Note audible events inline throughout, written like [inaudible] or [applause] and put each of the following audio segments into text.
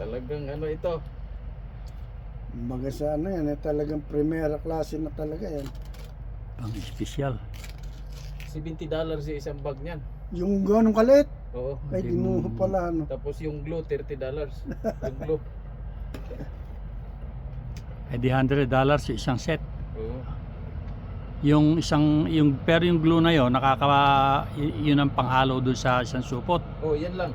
Talagang ano ito. Kumbaga sa ano yan, eh, talagang primera klase na talaga yan. Pang espesyal. 70 dollars yung isang bag niyan. Yung ganong kalit, Oo. ay di mo pala ano. Tapos yung glue, 30 dollars. [laughs] yung glue. Eh di 100 dollars yung isang set. Oo. Yung isang yung pero yung glue na yon nakaka yun ang panghalo doon sa isang supot. Oh, yan lang.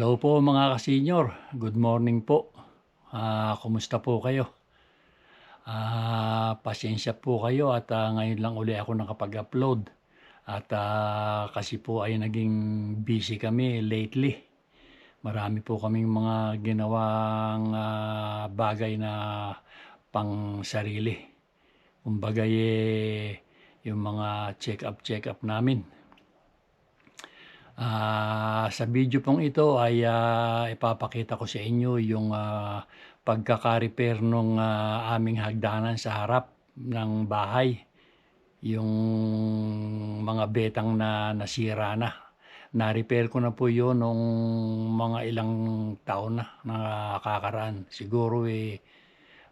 Hello po mga kasenyor. Good morning po. Ah, kumusta po kayo? Ah, pasensya po kayo at ah, ngayon lang uli ako nakapag-upload. At ah, kasi po ay naging busy kami lately. Marami po kaming mga ginawang ah, bagay na pang sarili. Kumbaga eh, yung mga check-up check-up namin. Ah, sa video pong ito ay ah, ipapakita ko sa inyo yung ah, pagkaka-repair nung ah, aming hagdanan sa harap ng bahay. Yung mga betang na nasira na. Na-repair ko na po yun nung mga ilang taon na nakakaraan. Siguro eh,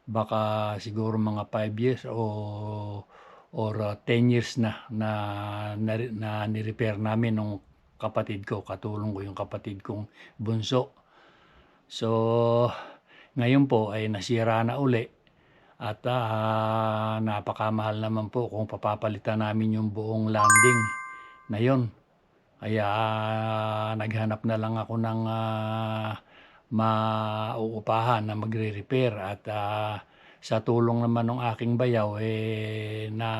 baka siguro mga 5 years o or uh, 10 years na na, na, na ni-repair namin nung kapatid ko, katulong ko yung kapatid kong bunso. So, ngayon po ay nasira na uli at ah, napakamahal naman po kung papapalitan namin yung buong landing na yon. Kaya ah, naghanap na lang ako ng ah, mauupahan na magre-repair at ah, sa tulong naman ng aking bayaw eh na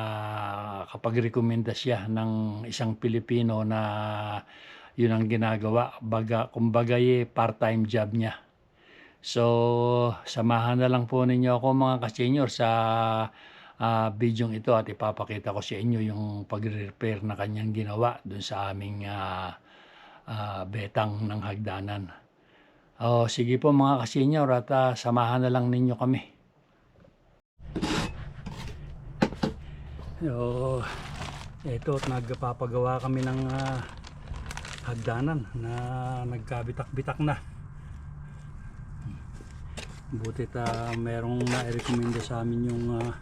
kapag rekomenda siya ng isang Pilipino na yun ang ginagawa. Baga kumbaga eh, part-time job niya. So samahan na lang po ninyo ako mga kasenyor sa ah, video ito at ipapakita ko sa inyo yung pagre-repair na kanyang ginawa dun sa aming ah, ah, betang ng hagdanan. Oh, sige po mga kasenyor at ah, samahan na lang ninyo kami So, ito at nagpapagawa kami ng ah, hagdanan na nagkabitak-bitak na. Butit ah, merong na-recommenda sa amin yung ah,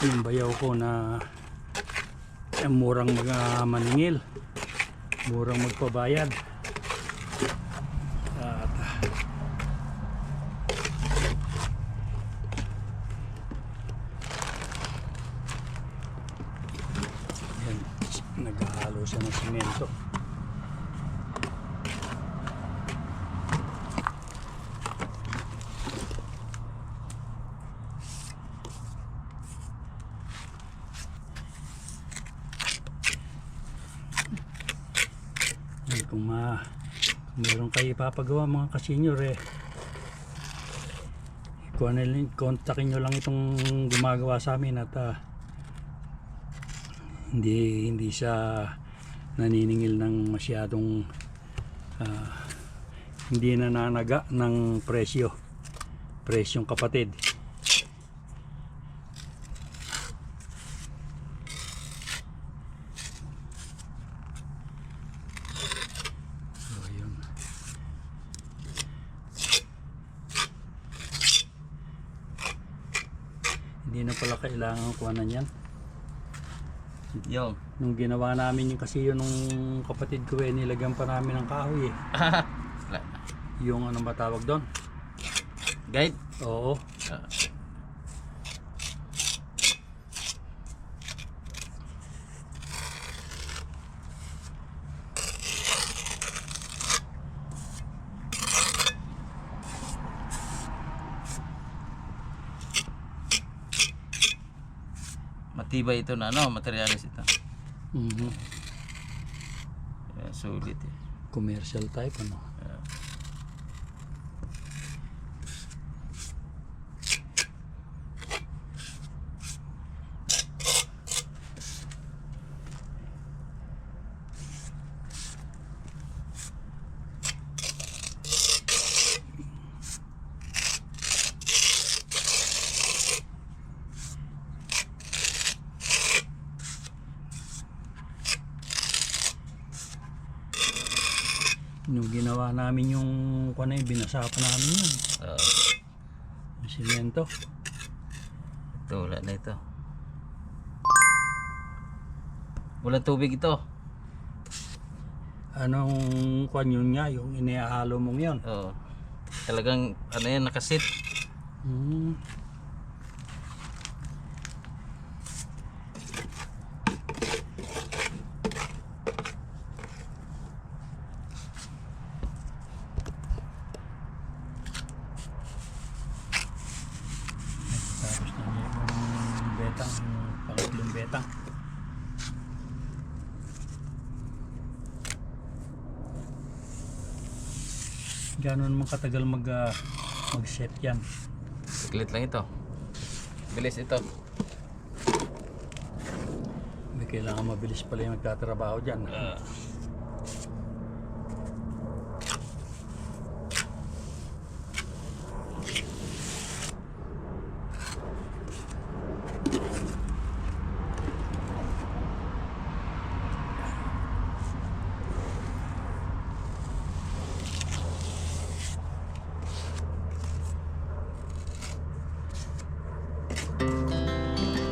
yung bayaw ko na eh, murang mga maningil. Murang magpabayad. At Yan, naghahalo siya ng simento. Ay, kung ma kung ipapagawa mga kasenyor eh. Kontakin nyo lang itong gumagawa sa amin at ah, hindi hindi siya naniningil ng masyadong ah, hindi nananaga ng presyo. Presyong kapatid so yun hindi na kailangan kuhanan yan Yung. Nung ginawa namin yung kasi yun nung kapatid ko eh, nilagyan pa namin ng kahoy eh. [laughs] Yung ano ba tawag doon? Guide. Oo. Ah. Matibay ito na ano, materialis ito. Mhm. Kaya sulit eh. Commercial type ano. Yeah. Nung ginawa namin yung kung ano yun, binasa pa namin yun. Oo. Yung simento. ito, wala na ito. Walang tubig ito. Anong kwan yun nga, yung iniahalo mong yun. Oo. Talagang, ano yan, nakasit. Hmm. Tapos na niya yung betang, pangatlong betang. Gano'n naman katagal mag, ah, mag-set yan? Saglit lang ito. Bilis ito. May kailangan mabilis pala yung nagtatrabaho dyan. Ah.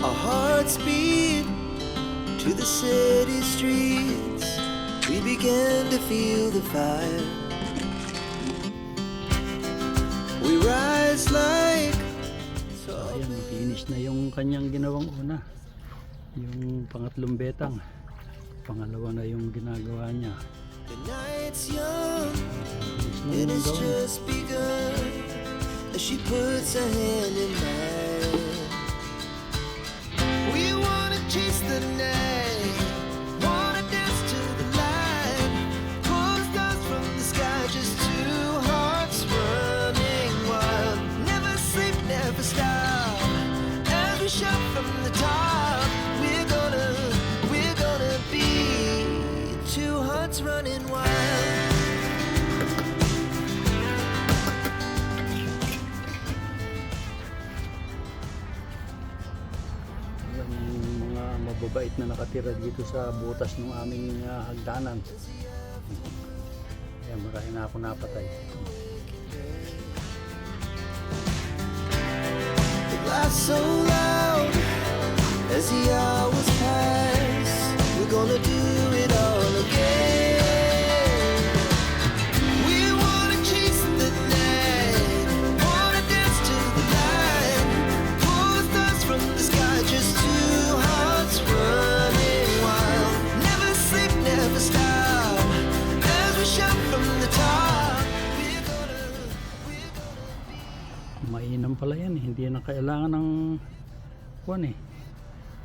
Our hearts beat to the city streets. We began to feel the fire. We rise like So, ayan, finish na yung kanyang ginawang una. Yung pangatlong betang. Pangalawa na yung ginagawa niya. the night's young. It has just begun as she puts her hand in mine. Chase the night, na nakatira dito sa butas ng aming ah, hagdanan. Ayan, marami na ako napatay. So loud as the hours kailangan ng kuwan eh.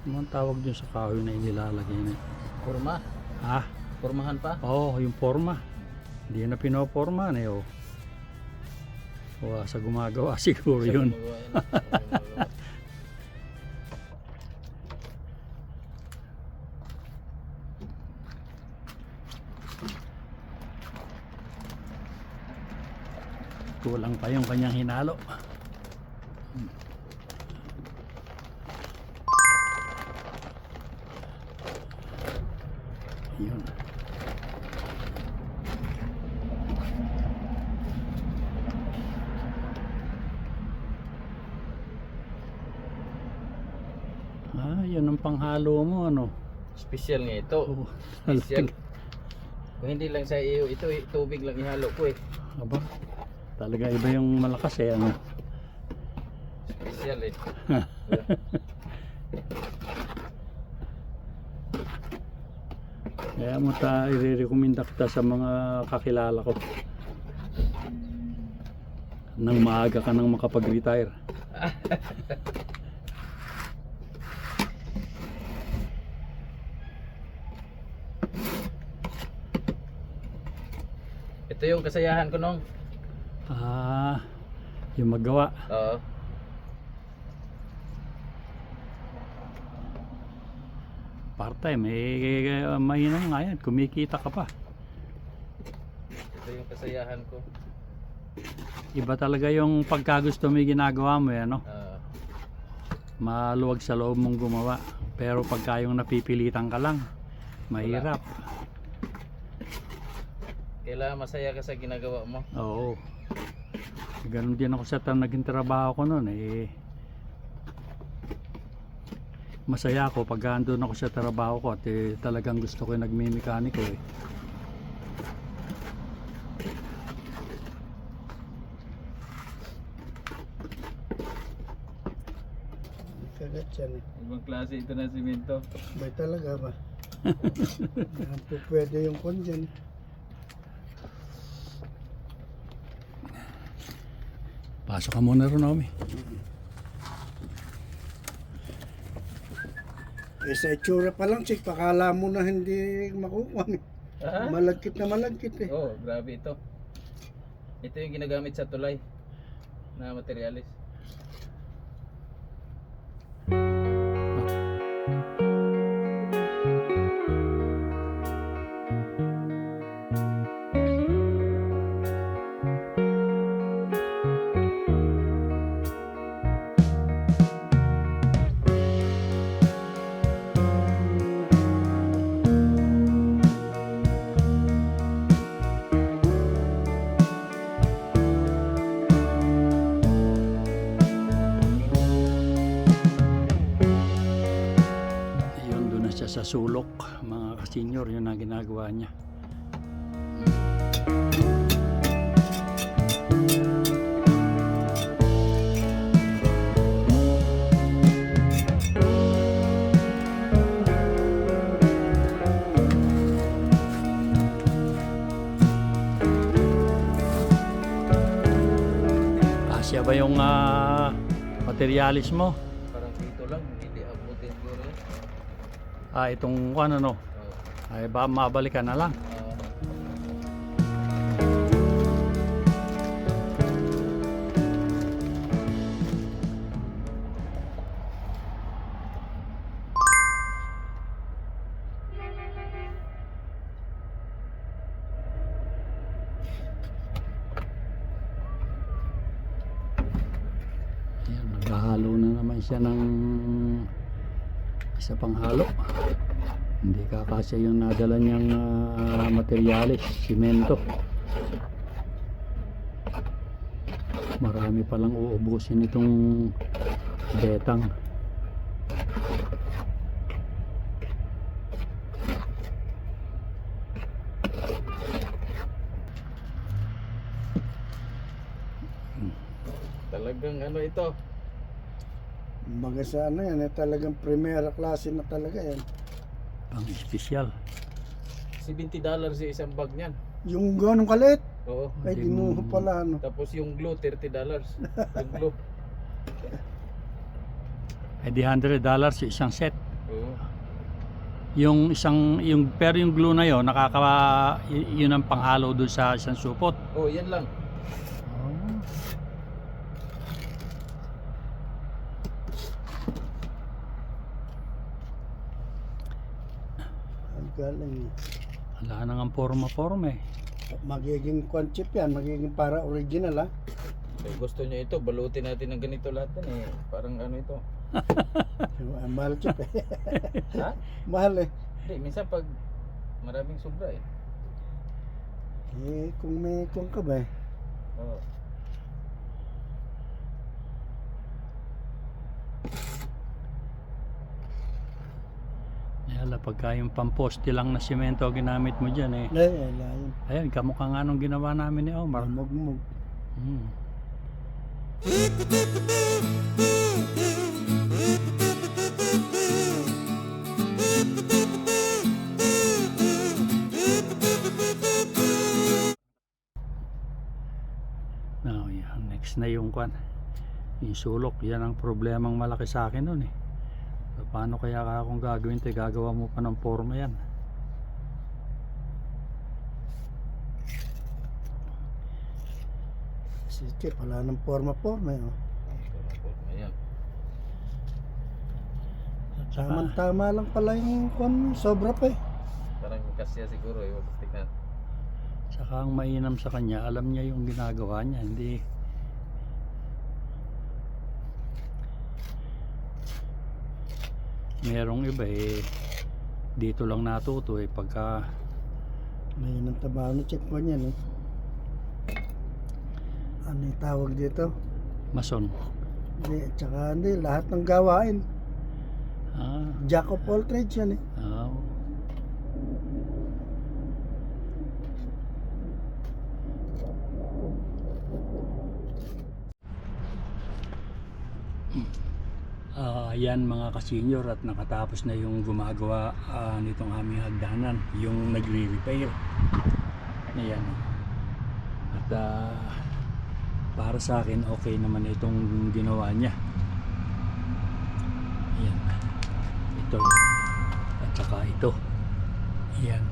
Ano ang tawag dun sa kahoy na inilalagay na? Kurma. Ah, Kurmahan pa. Oo, oh, yung forma. Hindi na pinoporma na yun. O, sa gumagawa [laughs] siguro yun. Gumagawa. Gumagawa. Kulang pa yung kanyang hinalo. Yun. Ah, yun panghalo mo, ano? Special nga ito. Oh, Special. Kung hindi lang sa iyo, ito eh, tubig lang ihalo ko eh. Aba, talaga iba yung malakas eh, ano? Special eh. [laughs] Kaya mo ta i-recommenda kita sa mga kakilala ko. Nang maaga ka nang makapag-retire. [laughs] Ito yung kasayahan ko nung. Ah, yung magawa. Oo. Part-time, eh, mahina nga yan. Kumikita ka pa. Ito yung kasayahan ko. Iba talaga yung pagkagusto mo yung ginagawa mo, eh, ano? Oo. Maluwag sa loob mong gumawa. Pero pagka yung napipilitan ka lang, mahirap. Kailangan masaya ka sa ginagawa mo. Oo. Ganun din ako sa tra- naging trabaho ko noon eh. Masaya ako pag andun ako sa trabaho ko at eh, talagang gusto ko yung nagmimekaniko eh. Kagat eh. Ibang klase ito na simento. May talaga ba? [laughs] Po pwede yung kon dyan. Pasok ka muna ron, Naomi. Eh sa itsura pa lang, sik, pakala mo na hindi makukuha. eh. Ha? Malagkit na malagkit eh. Oh, grabe ito. Ito yung ginagamit sa tulay na materialis. Mga kasenyor, yun ang ginagawa niya. Asya ba yung ah, materialis mo? Parang dito lang, hindi abutin siguro yun. Ah, itong ano no? Ay ba mabalikan na lang. Ayan, naghahalo na naman siya ng isa pang halo. Hindi kakasya yung nadala niyang ah, materyales, simento. Marami palang uubusin itong betang. talagang ano ito. Mga sa ano yan, eh, talagang primera klase na talaga yan. Pang espesyal. 70 dollars yung isang bag niyan. Yung ganong kalit, Oo. ay di mo pala ano. Tapos yung glue 30 dollars. yung glue. [laughs] Ay di 100 dollars yung isang set. Oo. Yung isang yung pero yung glue na yon nakaka yun ang panghalo doon sa isang supot. Oh, yan lang. Galing. Wala nang ang forma-forma eh. Magiging concept yan, magiging para original ha. Eh, gusto niyo ito, balutin natin ng ganito lahat yan eh. Parang ano ito. [laughs] Ah, Mahal chip eh. [laughs] Ha? Mahal eh. Hindi, minsan pag maraming sobra eh. Eh, kung may kung ka ba eh. Oo. Yala, pagka yung pamposte lang na simento ginamit mo dyan eh. Ay, ay, layo. Ayun, kamukha nga nung ginawa namin ni Omar. Marmog-mog. Hmm. Now, yan. Next na yung kwan. Yung sulok. Yan ang problemang malaki sa akin nun eh. Paano kaya ka akong gagawin? Te, gagawa mo pa ng forma yan. Si Chip, wala ng forma-forma eh. oh. Ayan. Tama-tama lang pala yung kwan, sobra pa eh. Parang kasya siguro eh. Huwag tignan. Saka ang mainam sa kanya, alam niya yung ginagawa niya, hindi merong iba eh dito lang natuto eh pagka Ngayon ang taba ng checkpoint yan eh. Ano yung tawag dito? Mason. Hindi, tsaka hindi, lahat ng gawain. Ah, Jack of all trades yan eh. ah. Ah, yan mga kasenyor at nakatapos na yung gumagawa ah, nitong aming hagdanan, yung nagre-repair. Ayan. At ah, para sa akin okay naman itong ginawa niya. Ayan. Ito. At saka ito. Ayan.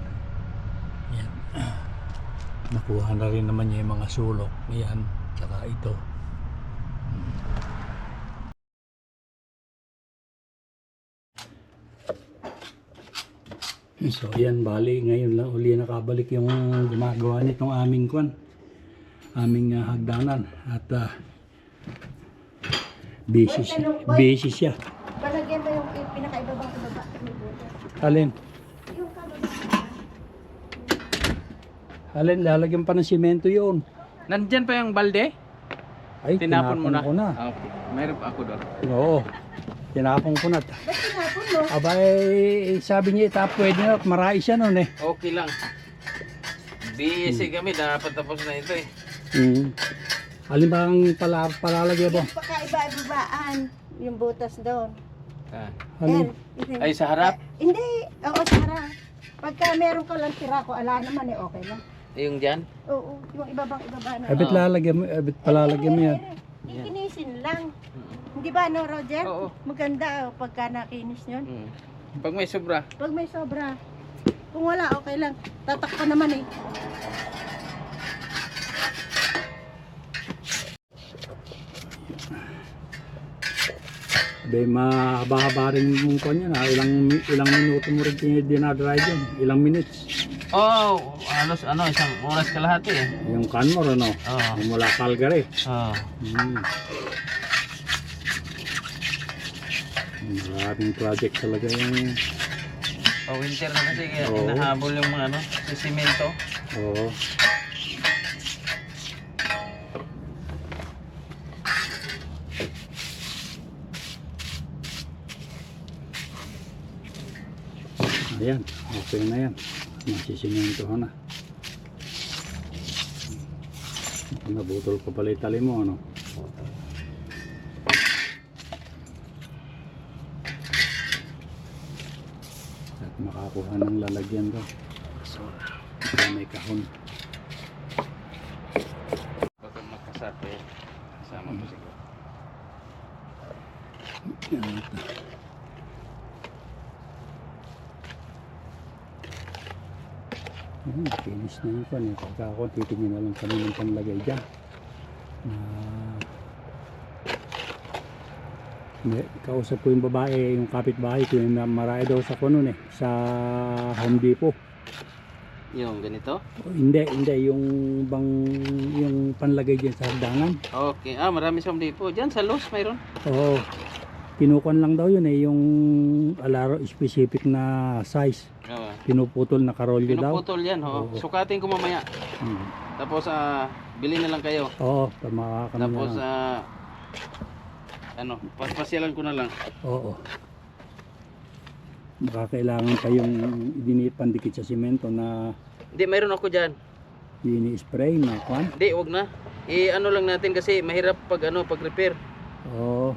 Ayan. [clears throat] Nakuha na rin naman niya yung mga sulok. Ayan. Tsaka ito. So ayan, bali ngayon lang uli nakabalik yung gumagawa nitong aming kwan. Aming ah, hagdanan at ah, busy, siya- busy siya. Balagyan ba yung pinakaibabang ibaba? Alin? Yung kababa. Alin, lalagyan pa ng simento yun. Nandyan pa yung balde? Ay, Tinapon mo na? ko na. Ah, okay. Mayroon pa ako doon. Oo. Tinapon ko na. Abay, sabi niya itap pwede na. Marai siya nun eh. Okay lang. Busy kami, dapat tapos na ito eh. Mm. Alin ba ang pala, palalagyan mo? Yung pakaiba-ibabaan. Yung butas doon. Ah. Yan. Ay, sa harap? Eh, hindi. Oo, sa harap. Pagka meron ka lang tira ko, ala naman eh, okay lang. Yung dyan? Oo, yung ibabang ibaba na. Abit lalagyan mo, abit palalagyan mo yan. Ikinisin lang. Hindi ba, no, Roger? Oo. Maganda oh, pagka nakinis yun. Mm. Pag may sobra, Pag may sobra. Kung wala, okay lang. Tatakpan naman eh. Abay, mahaba-haba rin yung kwan yan ha. Ilang, ilang minuto mo rin dinadry yun. Ilang minutes. oh, halos ano, isang oras kalahati eh. Yung ano. Oo. Yung mula Calgary. Oh. Mm. Maraming project talaga yung... Oh, winter na kasi kaya Oo. hinahabol yung mga ano, si simento. Oo. Ayan, okay na yan. Masisimentohan na. Nabutol ko pala itali mo, ano? At makakuha ng lalagyan ko. Baka may kahon. Baka magkasap eh. Kasama ko siguro. Yan ito. Ayun, finish na yung pan eh. Pagka ako, titingin na lang kami ng panlagay dyan. Hindi, kausap ko yung babae, yung kapitbahay ko, yung marami daw sa kuno eh, sa Home Depot. Yung ganito? O, hindi, hindi, yung bang, yung panlagay dyan sa hagdanan. Okay. Ah, marami sa Home Depot. Diyan sa Los mayroon. Oo. Kinukuan lang daw yun eh, yung alaro specific na size. Oo. Pinuputol na karolyo daw. Pinuputol yan, ho. Oo. Sukatin ko mamaya. Hmm. Tapos ah, bili na lang kayo. Oo, tama ka Tapos ah ano, paspasyalan ko na lang. Oo. Baka kailangan pa yung idinit pandikit sa simento na Hindi, mayroon ako diyan. ini-spray na kwan. Hindi, wag na. I ano lang natin kasi mahirap pag ano, pag repair. Oo.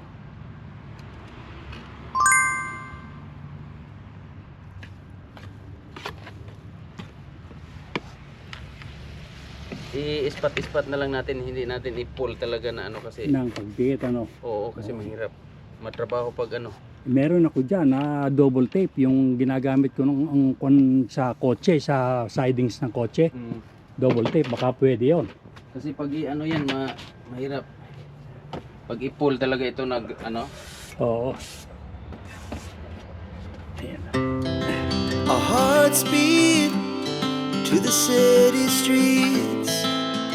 I-ispat-ispat na lang natin, hindi natin i-pull talaga na ano kasi. Nang pagdikit ano. Oo, kasi mahirap. Matrabaho pag ano. Meron ako dyan na double tape yung ginagamit ko nung ang kwan sa kotse, sa sidings ng kotse. Mm. Double tape, baka pwede yon. Kasi pag i- ano yan, ma mahirap. Pag i-pull talaga ito nag ano, Oo. Our hearts beat to the city streets.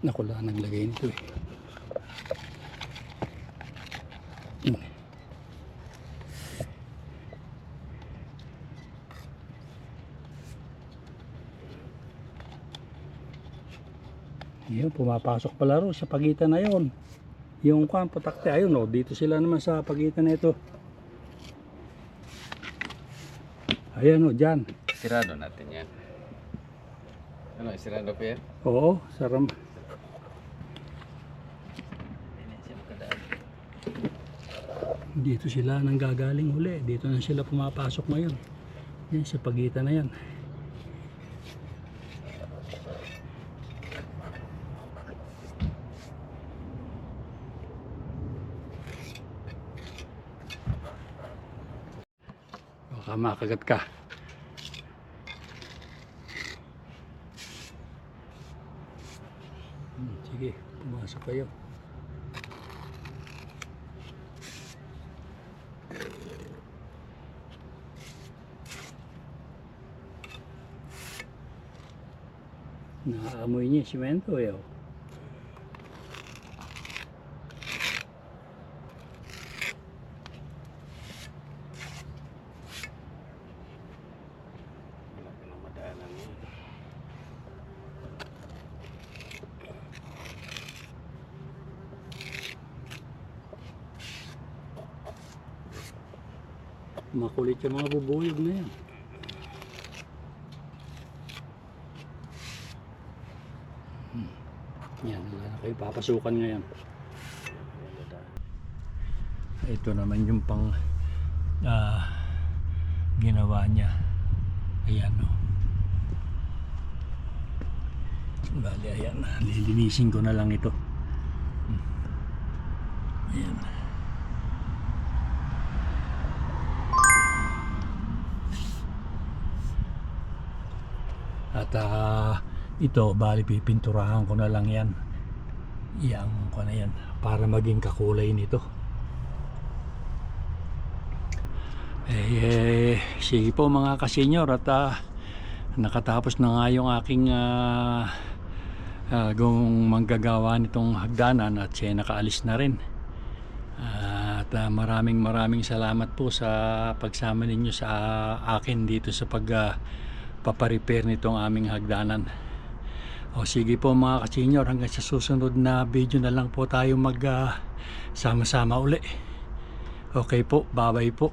light. Naku, wala naglagay nito eh. Hmm. Yun, pumapasok pala ro sa pagitan na yon. Yung kwan, putakte, ayun o, dito sila naman sa pagitan na ito. Ayan o, dyan. Sirado natin yan. Ano, sirado pa yan? Oo, saram. Dito sila nang gagaling uli. Dito na sila pumapasok ngayon. Yan, sa pagitan na yan. Baka makagat ka. Hmm, sige, pumasok kayo. Naaamoy niya simento eh. oh. Makulit yung mga bubuyog na yan. Hmm. Yan, wala na kayo papasukan ngayon. Ito naman yung pang ah, ginawa niya. Ayan o. Bali, ayan. Lilinisin ko na lang ito. Hmm. Ayan. At ah, ito, bali pipinturahan ko na lang yan. Yang ko na yan para maging kakulay nito. Eh, eh, sige po mga kasenyor at ah, nakatapos na nga yung aking uh, gong manggagawa nitong hagdanan at siya nakaalis na rin. Ah, at ah, maraming maraming salamat po sa pagsama ninyo sa akin dito sa pag ah, paparepair nitong aming hagdanan. O sige po mga kasenyor, hanggang sa susunod na video na lang po tayo mag ah, sama-sama uli. Okay po, bye-bye po.